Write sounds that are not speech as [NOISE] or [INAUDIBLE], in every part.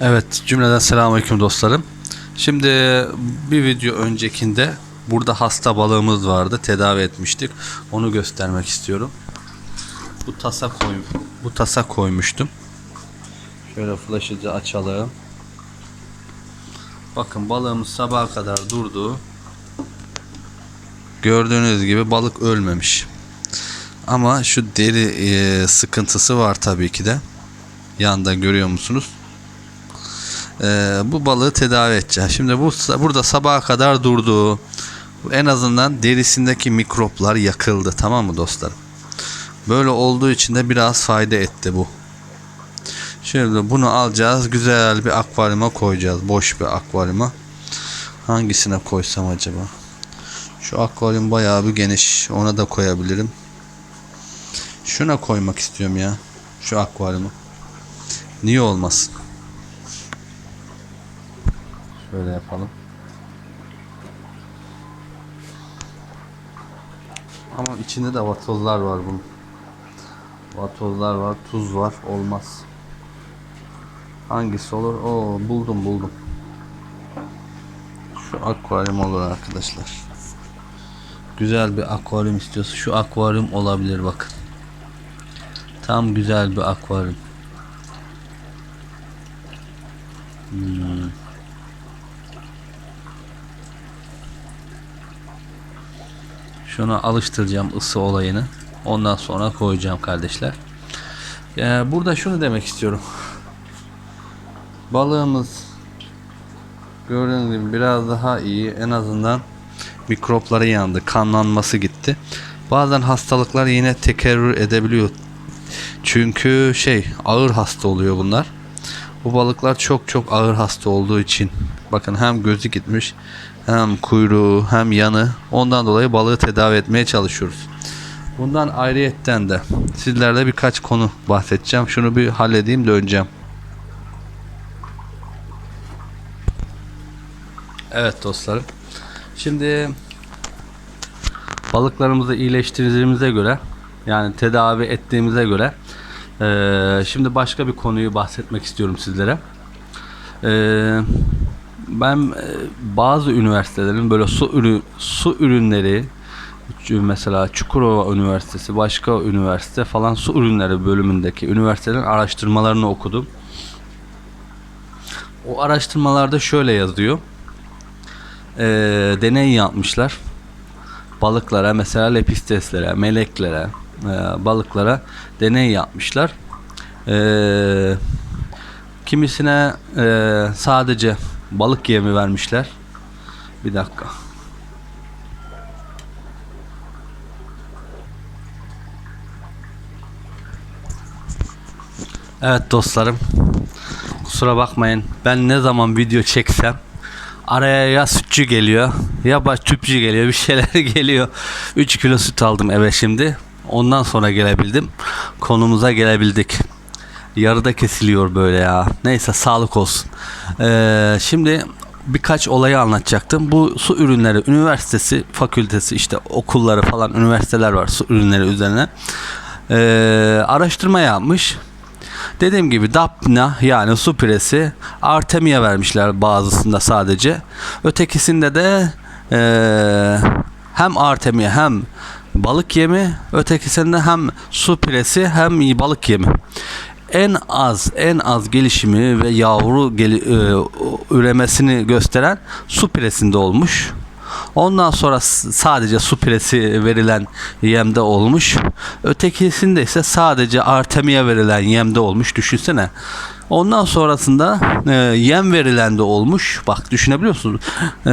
Evet cümleden selamünaleyküm dostlarım. Şimdi bir video öncekinde burada hasta balığımız vardı. Tedavi etmiştik. Onu göstermek istiyorum. Bu tasa koy bu tasa koymuştum. Şöyle flaşıcı açalım. Bakın balığımız sabaha kadar durdu. Gördüğünüz gibi balık ölmemiş. Ama şu deri e, sıkıntısı var tabii ki de. Yanda görüyor musunuz? Ee, bu balığı tedavi edeceğiz. Şimdi bu burada sabaha kadar durdu. En azından derisindeki mikroplar yakıldı. Tamam mı dostlarım? Böyle olduğu için de biraz fayda etti bu. Şimdi bunu alacağız. Güzel bir akvaryuma koyacağız. Boş bir akvaryuma. Hangisine koysam acaba? Şu akvaryum bayağı bir geniş. Ona da koyabilirim. Şuna koymak istiyorum ya. Şu akvaryumu. Niye olmasın? Şöyle yapalım. Ama içinde de vatozlar var bunun. Vatozlar var, tuz var. Olmaz. Hangisi olur? Oo buldum buldum. Şu akvaryum olur arkadaşlar. Güzel bir akvaryum istiyorsa şu akvaryum olabilir bakın. Tam güzel bir akvaryum. Hmm. Şuna alıştıracağım ısı olayını. Ondan sonra koyacağım kardeşler. Ee, burada şunu demek istiyorum. Balığımız gördüğünüz gibi biraz daha iyi. En azından mikropları yandı. Kanlanması gitti. Bazen hastalıklar yine tekerrür edebiliyor. Çünkü şey ağır hasta oluyor bunlar. Bu balıklar çok çok ağır hasta olduğu için bakın hem gözü gitmiş hem kuyruğu hem yanı ondan dolayı balığı tedavi etmeye çalışıyoruz. Bundan ayrıyetten de sizlerle birkaç konu bahsedeceğim. Şunu bir halledeyim döneceğim. Evet dostlarım. Şimdi balıklarımızı iyileştirdiğimize göre yani tedavi ettiğimize göre şimdi başka bir konuyu bahsetmek istiyorum sizlere. Eee ben e, bazı üniversitelerin böyle su ürü su ürünleri mesela Çukurova Üniversitesi, başka üniversite falan su ürünleri bölümündeki üniversitelerin araştırmalarını okudum. O araştırmalarda şöyle yazıyor. Ee, deney yapmışlar. Balıklara mesela lepisteslere, meleklere, e, balıklara deney yapmışlar. Ee, kimisine e, sadece balık yemi vermişler. Bir dakika. Evet dostlarım. Kusura bakmayın. Ben ne zaman video çeksem araya ya sütçü geliyor ya baş tüpçü geliyor bir şeyler [LAUGHS] geliyor. 3 kilo süt aldım eve şimdi. Ondan sonra gelebildim. Konumuza gelebildik. Yarıda kesiliyor böyle ya. Neyse sağlık olsun. Ee, şimdi birkaç olayı anlatacaktım. Bu su ürünleri üniversitesi, fakültesi işte okulları falan üniversiteler var su ürünleri üzerine. Ee, araştırma yapmış. Dediğim gibi Dapna yani su piresi Artemia vermişler bazısında sadece. Ötekisinde de eee, hem Artemia hem balık yemi ötekisinde hem su piresi hem balık yemi. En az en az gelişimi ve yavru geli, e, üremesini gösteren su piresinde olmuş. Ondan sonra sadece su piresi verilen yemde olmuş. Ötekisinde ise sadece artemia verilen yemde olmuş. Düşünsene. Ondan sonrasında e, yem verilen de olmuş. Bak düşünebiliyor musun? E,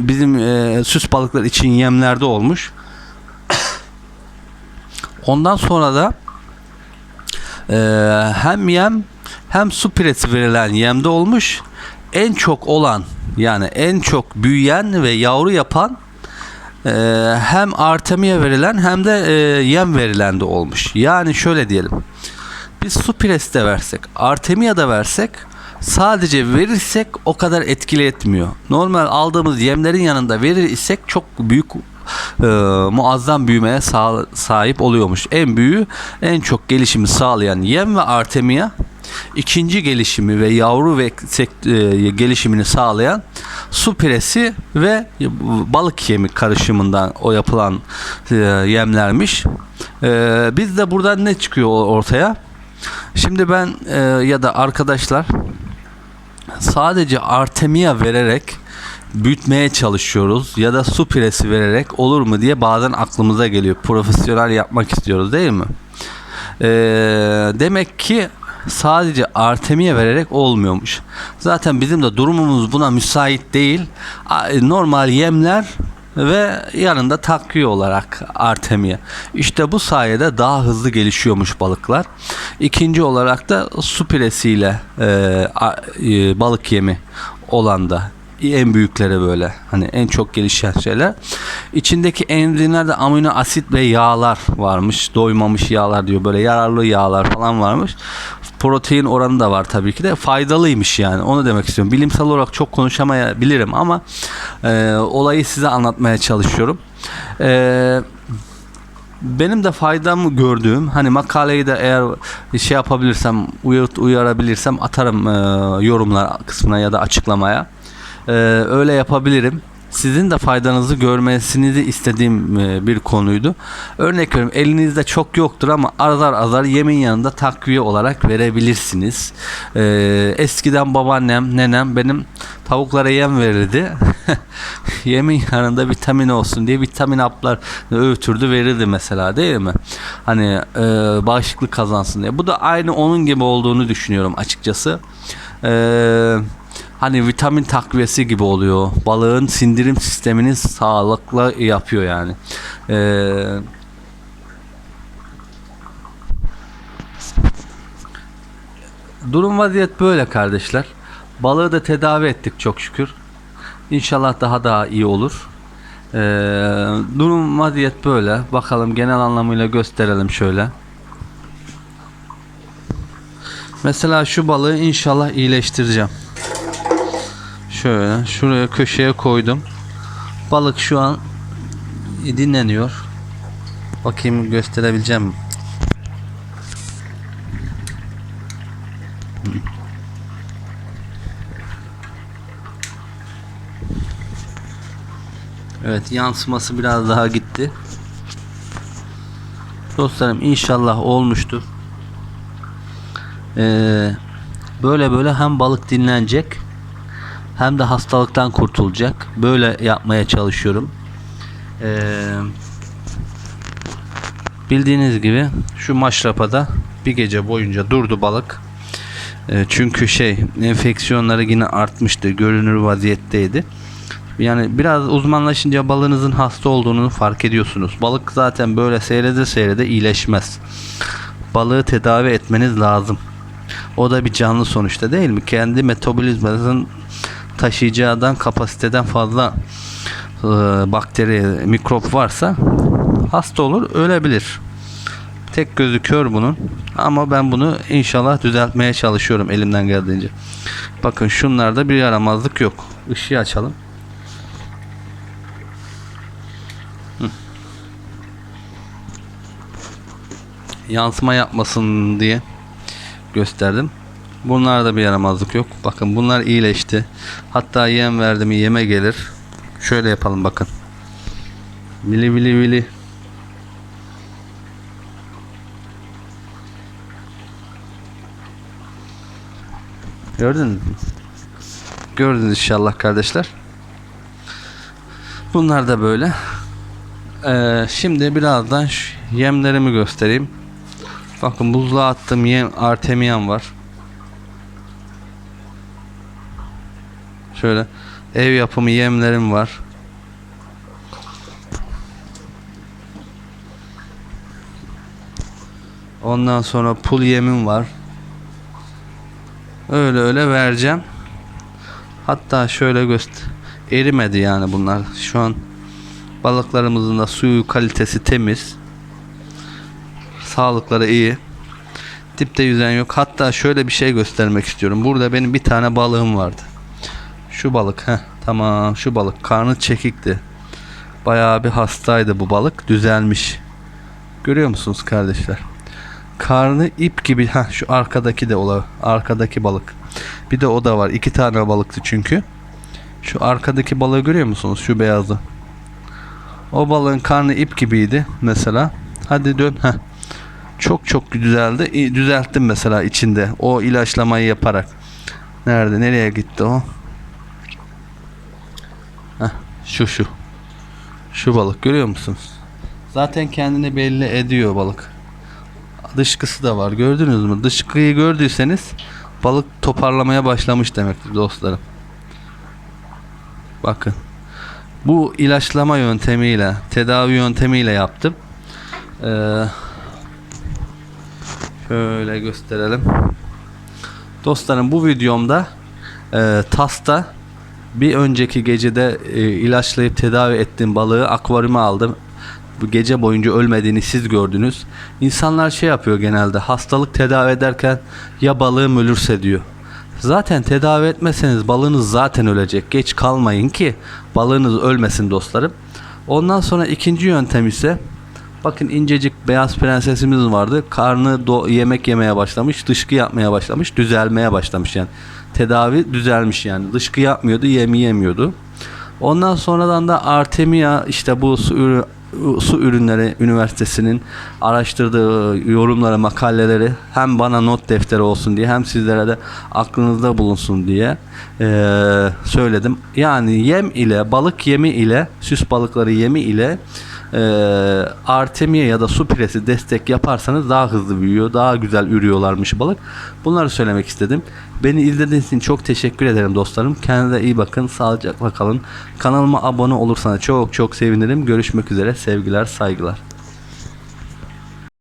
bizim e, süs balıklar için yemlerde olmuş. Ondan sonra da e, hem yem hem su piresi verilen yemde olmuş. En çok olan yani en çok büyüyen ve yavru yapan e, hem artemia verilen hem de e, yem verilen de olmuş. Yani şöyle diyelim. Biz su piresi de versek, artemia da versek sadece verirsek o kadar etkili etmiyor. Normal aldığımız yemlerin yanında verir isek çok büyük e, muazzam büyümeye sağ- sahip oluyormuş. En büyüğü en çok gelişimi sağlayan yem ve artemia. İkinci gelişimi ve yavru ve sek- e, gelişimini sağlayan su piresi ve balık yemi karışımından o yapılan e, yemlermiş. E, biz de buradan ne çıkıyor ortaya? Şimdi ben e, ya da arkadaşlar sadece artemia vererek büyütmeye çalışıyoruz ya da su piresi vererek olur mu diye bazen aklımıza geliyor. Profesyonel yapmak istiyoruz değil mi? Ee, demek ki sadece artemia vererek olmuyormuş. Zaten bizim de durumumuz buna müsait değil. Normal yemler ve yanında takviye olarak artemia. İşte bu sayede daha hızlı gelişiyormuş balıklar. İkinci olarak da su piresiyle e, e, balık yemi olan da en büyükleri böyle hani en çok gelişen şeyler. İçindeki enzimlerde amino asit ve yağlar varmış. Doymamış yağlar diyor. Böyle yararlı yağlar falan varmış. Protein oranı da var tabii ki de. Faydalıymış yani. Onu demek istiyorum. Bilimsel olarak çok konuşamayabilirim ama e, olayı size anlatmaya çalışıyorum. Eee benim de faydamı gördüğüm hani makaleyi de eğer şey yapabilirsem uyar, uyarabilirsem atarım e, yorumlar kısmına ya da açıklamaya. E, öyle yapabilirim. Sizin de faydanızı görmesinizi istediğim e, bir konuydu. Örnek veriyorum elinizde çok yoktur ama azar azar yemin yanında takviye olarak verebilirsiniz. E, eskiden babaannem, nenem benim tavuklara yem verirdi. [LAUGHS] Yemin yanında vitamin olsun diye vitamin haplar öğütürdü verirdi mesela değil mi? Hani e, bağışıklık kazansın diye. Bu da aynı onun gibi olduğunu düşünüyorum açıkçası. Eee hani vitamin takviyesi gibi oluyor. Balığın sindirim sistemini sağlıklı yapıyor yani. Ee, durum vaziyet böyle kardeşler. Balığı da tedavi ettik çok şükür. İnşallah daha daha iyi olur. Ee, durum vaziyet böyle. Bakalım genel anlamıyla gösterelim şöyle. Mesela şu balığı inşallah iyileştireceğim. Şöyle şuraya köşeye koydum. Balık şu an dinleniyor. Bakayım gösterebileceğim. Evet yansıması biraz daha gitti. Dostlarım inşallah olmuştur. Ee, böyle böyle hem balık dinlenecek hem de hastalıktan kurtulacak. Böyle yapmaya çalışıyorum. Ee, bildiğiniz gibi şu maşrapada bir gece boyunca durdu balık. Ee, çünkü şey enfeksiyonları yine artmıştı. Görünür vaziyetteydi. Yani biraz uzmanlaşınca balığınızın hasta olduğunu fark ediyorsunuz. Balık zaten böyle seyrede seyrede iyileşmez. Balığı tedavi etmeniz lazım. O da bir canlı sonuçta değil mi? Kendi metabolizmasının taşıyacağından kapasiteden fazla e, bakteri, mikrop varsa hasta olur, ölebilir. Tek gözü kör bunun. Ama ben bunu inşallah düzeltmeye çalışıyorum elimden geldiğince. Bakın şunlarda bir yaramazlık yok. Işığı açalım. Hı. Yansıma yapmasın diye gösterdim. Bunlarda bir yaramazlık yok. Bakın bunlar iyileşti. Hatta yem verdim yeme gelir. Şöyle yapalım bakın. Vili vili vili. Gördün mü? Gördünüz inşallah kardeşler. Bunlar da böyle. Ee, şimdi birazdan yemlerimi göstereyim. Bakın buzluğa attığım yem artemiyan var. Şöyle ev yapımı yemlerim var. Ondan sonra pul yemim var. Öyle öyle vereceğim. Hatta şöyle göster. Erimedi yani bunlar. Şu an balıklarımızın da suyu kalitesi temiz. Sağlıkları iyi. Dipte yüzen yok. Hatta şöyle bir şey göstermek istiyorum. Burada benim bir tane balığım vardı. Şu balık. Heh, tamam şu balık. Karnı çekikti. Bayağı bir hastaydı bu balık. Düzelmiş. Görüyor musunuz kardeşler? Karnı ip gibi. Ha şu arkadaki de ola. Arkadaki balık. Bir de o da var. İki tane balıktı çünkü. Şu arkadaki balığı görüyor musunuz? Şu beyazı. O balığın karnı ip gibiydi mesela. Hadi dön. Heh. Çok çok düzeldi. İyi, Düzelttim mesela içinde. O ilaçlamayı yaparak. Nerede? Nereye gitti o? Şu şu. Şu balık görüyor musunuz? Zaten kendini belli ediyor balık. Dışkısı da var. Gördünüz mü? Dışkıyı gördüyseniz balık toparlamaya başlamış demektir dostlarım. Bakın. Bu ilaçlama yöntemiyle, tedavi yöntemiyle yaptım. Ee, şöyle gösterelim. Dostlarım bu videomda e, TAS'ta bir önceki gecede e, ilaçlayıp tedavi ettiğim balığı akvaryuma aldım. Bu gece boyunca ölmediğini siz gördünüz. İnsanlar şey yapıyor genelde hastalık tedavi ederken ya balığım ölürse diyor. Zaten tedavi etmeseniz balığınız zaten ölecek. Geç kalmayın ki balığınız ölmesin dostlarım. Ondan sonra ikinci yöntem ise bakın incecik beyaz prensesimiz vardı. Karnı do- yemek yemeye başlamış, dışkı yapmaya başlamış, düzelmeye başlamış yani. Tedavi düzelmiş yani. Dışkı yapmıyordu, yemi yemiyordu. Ondan sonradan da Artemia işte bu su, su ürünleri üniversitesinin araştırdığı yorumları, makaleleri hem bana not defteri olsun diye hem sizlere de aklınızda bulunsun diye eee, söyledim. Yani yem ile balık yemi ile süs balıkları yemi ile eee Artemia ya da su piresi destek yaparsanız daha hızlı büyüyor, daha güzel ürüyorlarmış balık. Bunları söylemek istedim. Beni izlediğiniz için çok teşekkür ederim dostlarım. Kendinize iyi bakın, sağlıcakla kalın. Kanalıma abone olursanız çok çok sevinirim. Görüşmek üzere, sevgiler, saygılar.